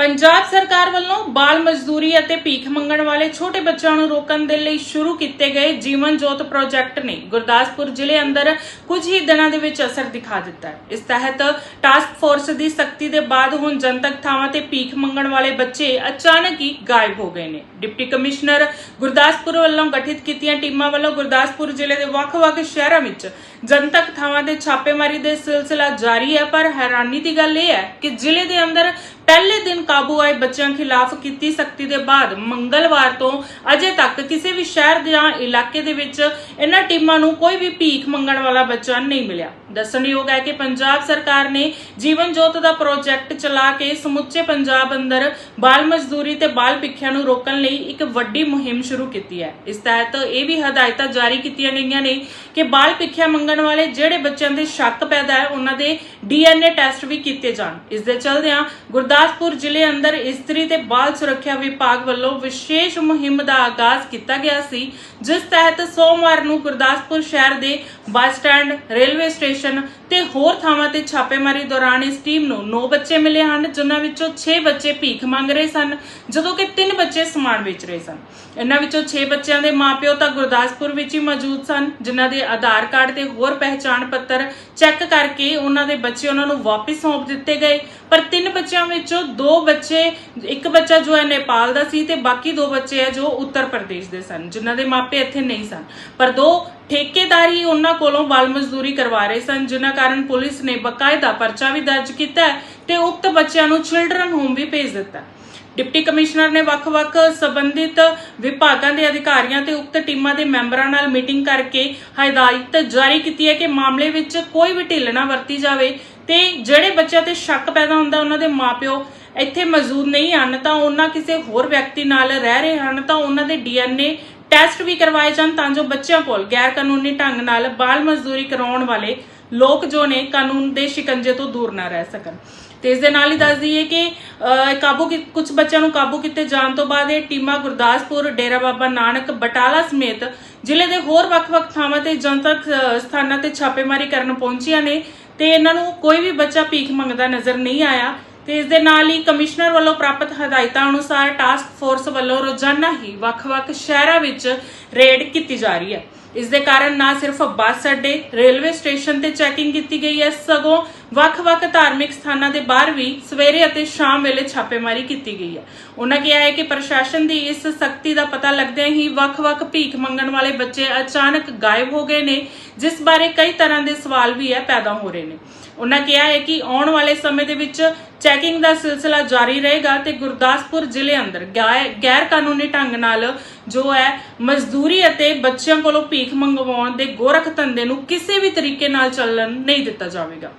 ਪੰਜਾਬ ਸਰਕਾਰ ਵੱਲੋਂ ਬਾਲ ਮਜ਼ਦੂਰੀ ਅਤੇ ਭੀਖ ਮੰਗਣ ਵਾਲੇ ਛੋਟੇ ਬੱਚਿਆਂ ਨੂੰ ਰੋਕਣ ਦੇ ਲਈ ਸ਼ੁਰੂ ਕੀਤੇ ਗਏ ਜੀਵਨ ਜੋਤ ਪ੍ਰੋਜੈਕਟ ਨੇ ਗੁਰਦਾਸਪੁਰ ਜ਼ਿਲ੍ਹੇ ਅੰਦਰ ਕੁਝ ਹੀ ਦਿਨਾਂ ਦੇ ਵਿੱਚ ਅਸਰ ਦਿਖਾ ਦਿੱਤਾ ਹੈ। ਇਸ ਤਹਿਤ ਟਾਸਕ ਫੋਰਸ ਦੀ ਸਖਤੀ ਦੇ ਬਾਅਦ ਹੁਣ ਜਨਤਕ ਥਾਵਾਂ ਤੇ ਭੀਖ ਮੰਗਣ ਵਾਲੇ ਬੱਚੇ ਅਚਾਨਕ ਹੀ ਗਾਇਬ ਹੋ ਗਏ ਨੇ। ਡਿਪਟੀ ਕਮਿਸ਼ਨਰ ਗੁਰਦਾਸਪੁਰ ਵੱਲੋਂ ਗਠਿਤ ਕੀਤੀਆਂ ਟੀਮਾਂ ਵੱਲੋਂ ਗੁਰਦਾਸਪੁਰ ਜ਼ਿਲ੍ਹੇ ਦੇ ਵੱਖ-ਵੱਖ ਸ਼ਹਿਰਾਂ ਵਿੱਚ ਜਨਤਕ ਥਾਵਾਂ ਤੇ ਛਾਪੇਮਾਰੀ ਦੇ ਸਿਲਸਿਲਾ ਜਾਰੀ ਹੈ, ਪਰ ਹੈਰਾਨੀ ਦੀ ਗੱਲ ਇਹ ਹੈ ਕਿ ਜ਼ਿਲ੍ਹੇ ਦੇ ਅੰਦਰ ਪਹਿਲੇ ਦਿਨ ਕਾਬੂ ਆਏ ਬੱਚਿਆਂ ਖਿਲਾਫ ਕੀਤੀ ਸਖਤੀ ਦੇ ਬਾਅਦ ਮੰਗਲਵਾਰ ਤੋਂ ਅਜੇ ਤੱਕ ਕਿਸੇ ਵੀ ਸ਼ਹਿਰ ਜਾਂ ਇਲਾਕੇ ਦੇ ਵਿੱਚ ਇਹਨਾਂ ਟੀਮਾਂ ਨੂੰ ਕੋਈ ਵੀ ਭੀਖ ਮੰਗਣ ਵਾਲਾ ਬੱਚਾ ਨਹੀਂ ਮਿਲਿਆ। ਦੱਸਣਯੋਗ ਹੈ ਕਿ ਪੰਜਾਬ ਸਰਕਾਰ ਨੇ ਜੀਵਨ ਜੋਤ ਦਾ ਪ੍ਰੋਜੈਕਟ ਚਲਾ ਕੇ ਸਮੁੱਚੇ ਪੰਜਾਬ ਅੰਦਰ ਬਾਲ ਮਜ਼ਦੂਰੀ ਤੇ ਬਾਲ ਭਿੱਖਿਆ ਨੂੰ ਰੋਕਣ ਲਈ ਇੱਕ ਵੱਡੀ ਮੁਹਿੰਮ ਸ਼ੁਰੂ ਕੀਤੀ ਹੈ। ਇਸ ਤਹਿਤ ਇਹ ਵੀ ਹਦਾਇਤਾਂ ਜਾਰੀ ਕੀਤੀਆਂ ਗਈਆਂ ਨੇ ਕਿ ਬਾਲ ਭਿੱਖਿਆ ਮੰਗਣ ਵਾਲੇ ਜਿਹੜੇ ਬੱਚਿਆਂ ਦੇ ਸ਼ੱਕ ਪੈਦਾ ਹੈ, ਉਹਨਾਂ ਦੇ ਡੀਐਨਏ ਟੈਸਟ ਵੀ ਕੀਤੇ ਜਾਣ। ਇਸ ਦੇ ਚਲਦਿਆਂ ਗੁਰਦਾਸਪੁਰ ਜ਼ਿਲ੍ਹੇ ਅੰਦਰ ਇਸਤਰੀ ਤੇ ਬਾਲ ਸੁਰੱਖਿਆ ਵਿਭਾਗ ਵੱਲੋਂ ਵਿਸ਼ੇਸ਼ ਮੁਹਿੰਮ ਦਾ ਆਗਾਜ਼ ਕੀਤਾ ਗਿਆ ਸੀ, ਜਿਸ ਤਹਿਤ ਸੋਮਵਾਰ ਨੂੰ ਗੁਰਦਾਸਪੁਰ ਸ਼ਹਿਰ ਦੇ ਬੱਸ ਸਟੈਂਡ, ਰੇਲਵੇ ਸਟੇਸ਼ਨ ਤੇ ਹੋਰ ਥਾਵਾਂ ਤੇ ਛਾਪੇਮਾਰੀ ਦੌਰਾਨ ਇਸ ਟੀਮ ਨੂੰ 9 ਬੱਚੇ ਮਿਲੇ ਹਨ, ਜਿਨ੍ਹਾਂ ਵਿੱਚੋਂ 6 ਬੱਚੇ ਭੀਖ ਮੰਗ ਰਹੇ ਸਨ, ਜਦੋਂ ਕਿ 3 ਬੱਚੇ ਸਮਾਨ ਵੇਚ ਰਹੇ ਸਨ। ਇਹਨਾਂ ਵਿੱਚੋਂ 6 ਬੱਚਿਆਂ ਦੇ ਮਾਪਿਓ ਤਾਂ ਗੁਰਦਾਸਪੁਰ ਵਿੱਚ ਹੀ ਮੌਜੂਦ ਸਨ, ਜਿਨ੍ਹਾਂ ਦੇ ਆਧਾਰ ਕਾਰਡ ਤੇ ਹੋਰ ਪਹਿਚਾਣ ਪੱਤਰ ਚੈੱਕ ਕਰਕੇ ਉਹਨਾਂ ਦੇ ਬੱਚੇ ਉਹਨਾਂ ਨੂੰ ਵਾਪਸ ਸੌਂਪ ਦਿੱਤੇ ਗਏ। ਪਰ ਤਿੰਨ ਬੱਚਿਆਂ ਵਿੱਚੋਂ ਦੋ ਬੱਚੇ, ਇੱਕ ਬੱਚਾ ਜੋ ਹੈ ਨੇਪਾਲ ਦਾ ਸੀ ਤੇ ਬਾਕੀ ਦੋ ਬੱਚੇ ਹੈ ਜੋ ਉੱਤਰ ਪ੍ਰਦੇਸ਼ ਦੇ ਸਨ, ਜਿਨ੍ਹਾਂ ਦੇ ਮਾਪੇ ਇੱਥੇ ਨਹੀਂ ਸਨ। ਪਰ ਦੋ ਠੇਕੇਦਾਰ ਉਹਨਾਂ ਕੋਲੋਂ ਬਾਲ ਮਜ਼ਦੂਰੀ ਕਰਵਾ ਰਹੇ ਸਨ, ਜਿਨ੍ਹਾਂ ਕਾਰਨ ਪੁਲਿਸ ਨੇ ਬਕਾਇਦਾ ਪਰਚਾ ਵੀ ਦਰਜ ਕੀਤਾ ਤੇ ਉਕਤ ਬੱਚਿਆਂ ਨੂੰ ਚਿਲਡਰਨ ਹੋਮ ਵੀ ਭੇਜ ਦਿੱਤਾ। ਡਿਪਟੀ ਕਮਿਸ਼ਨਰ ਨੇ ਵੱਖ-ਵੱਖ ਸਬੰਧਿਤ ਵਿਭਾਗਾਂ ਦੇ ਅਧਿਕਾਰੀਆਂ ਤੇ ਉਕਤ ਟੀਮਾਂ ਦੇ ਮੈਂਬਰਾਂ ਨਾਲ ਮੀਟਿੰਗ ਕਰਕੇ ਹਦਾਇਤ ਜਾਰੀ ਕੀਤੀ ਹੈ ਕਿ ਮਾਮਲੇ ਵਿੱਚ ਕੋਈ ਵੀ ਢਿੱਲ ਨਾ ਵਰਤੀ ਜਾਵੇ ਤੇ ਜਿਹੜੇ ਬੱਚਿਆਂ ਤੇ ਸ਼ੱਕ ਪੈਦਾ ਹੁੰਦਾ ਉਹਨਾਂ ਦੇ ਮਾਪਿਓ ਇੱਥੇ ਮੌਜੂਦ ਨਹੀਂ ਹਨ, ਤਾਂ ਉਹਨਾਂ ਕਿਸੇ ਹੋਰ ਵਿਅਕਤੀ ਨਾਲ ਰਹਿ ਰਹੇ ਹਨ, ਤਾਂ ਉਹਨਾਂ ਦੇ ਡੀਐਨਏ ਟੈਸਟ ਵੀ ਕਰਵਾਏ ਜਾਣ ਤਾਂ ਜੋ ਬੱਚਿਆਂ ਕੋਲ ਗੈਰ ਕਾਨੂੰਨੀ ਢੰਗ ਨਾਲ ਬਾਲ ਮਜ਼ਦੂਰੀ ਕਰਾਉਣ ਵਾਲੇ ਲੋਕ ਜੋ ਨੇ ਕਾਨੂੰਨ ਦੇ ਸ਼ਿਕੰਜੇ ਤੋਂ ਦੂਰ ਨਾ ਰਹਿ ਸਕਣ। ਤੇ ਇਸ ਦੇ ਨਾਲ ਹੀ ਦੱਸ ਦਈਏ ਕਿ ਕਾਬੂ ਕੁਝ ਬੱਚਿਆਂ ਨੂੰ ਕਾਬੂ ਕੀਤੇ ਜਾਣ ਤੋਂ ਬਾਅਦ ਇਹ ਟੀਮਾਂ ਗੁਰਦਾਸਪੁਰ, ਡੇਰਾ ਬਾਬਾ ਨਾਨਕ, ਬਟਾਲਾ ਸਮੇਤ ਜ਼ਿਲ੍ਹੇ ਦੇ ਹੋਰ ਵੱਖ-ਵੱਖ ਥਾਵਾਂ ਤੇ ਜਨਤਕ ਸਥਾਨਾਂ ਤੇ ਛਾਪੇਮਾਰੀ ਕਰਨ ਪਹੁੰਚੀਆਂ ਨੇ। ਤੇ ਇਹਨਾਂ ਨੂੰ ਕੋਈ ਵੀ ਬੱਚਾ ਭੀਖ ਮੰਗਦਾ ਨਜ਼ਰ ਨਹੀਂ ਆਇਆ ਤੇ ਇਸ ਦੇ ਨਾਲ ਹੀ ਕਮਿਸ਼ਨਰ ਵੱਲੋਂ ਪ੍ਰਾਪਤ ਹਦਾਇਤਾਂ ਅਨੁਸਾਰ ਟਾਸਕ ਫੋਰਸ ਵੱਲੋਂ ਰੋਜ਼ਾਨਾ ਹੀ ਵੱਖ-ਵੱਖ ਸ਼ਹਿਰਾਂ ਵਿੱਚ ਰੇਡ ਕੀਤੀ ਜਾ ਰਹੀ ਹੈ। ਇਸ ਦੇ ਕਾਰਨ ਨਾ ਸਿਰਫ ਬੱਸ ਅੱਡੇ, ਰੇਲਵੇ ਸਟੇਸ਼ਨ ਤੇ ਚੈਕਿੰਗ ਕੀਤੀ ਗਈ ਹੈ, ਸਗੋਂ ਵੱਖ-ਵੱਖ ਧਾਰਮਿਕ ਸਥਾਨਾਂ ਦੇ ਬਾਹਰ ਵੀ ਸਵੇਰੇ ਅਤੇ ਸ਼ਾਮ ਵੇਲੇ ਛਾਪੇਮਾਰੀ ਕੀਤੀ ਗਈ ਹੈ। ਉਹਨਾਂ ਕਿਹਾ ਹੈ ਕਿ ਪ੍ਰਸ਼ਾਸਨ ਦੀ ਇਸ ਸਖਤੀ ਦਾ ਪਤਾ ਲੱਗਦਿਆਂ ਹੀ ਵੱਖ-ਵੱਖ ਭੀਖ ਮੰਗਣ ਵਾਲੇ ਬੱਚੇ ਅਚਾਨਕ ਗਾਇਬ ਹੋ ਗਏ ਨੇ ਜਿਸ ਬਾਰੇ ਕਈ ਤਰ੍ਹਾਂ ਦੇ ਸਵਾਲ ਵੀ ਹੈ ਪੈਦਾ ਹੋ ਰਹੇ ਨੇ। ਉਹਨਾਂ ਕਿਹਾ ਹੈ ਕਿ ਆਉਣ ਵਾਲੇ ਸਮੇਂ ਦੇ ਵਿੱਚ ਚੈਕਿੰਗ ਦਾ ਸਿਲਸਿਲਾ ਜਾਰੀ ਰਹੇਗਾ ਤੇ ਗੁਰਦਾਸਪੁਰ ਜ਼ਿਲ੍ਹੇ ਅੰਦਰ ਗੈ- ਗੈਰ ਕਾਨੂੰਨੀ ਢੰਗ ਨਾਲ ਜੋ ਹੈ ਮਜ਼ਦੂਰੀ ਅਤੇ ਬੱਚਿਆਂ ਕੋਲੋਂ ਭੀਖ ਮੰਗਵਾਉਣ ਦੇ ਗੋਰਖ ਧੰਦੇ ਨੂੰ ਕਿਸੇ ਵੀ ਤਰੀਕੇ ਨਾਲ ਚੱਲਣ ਨਹੀਂ ਦਿੱਤਾ ਜਾਵੇਗਾ।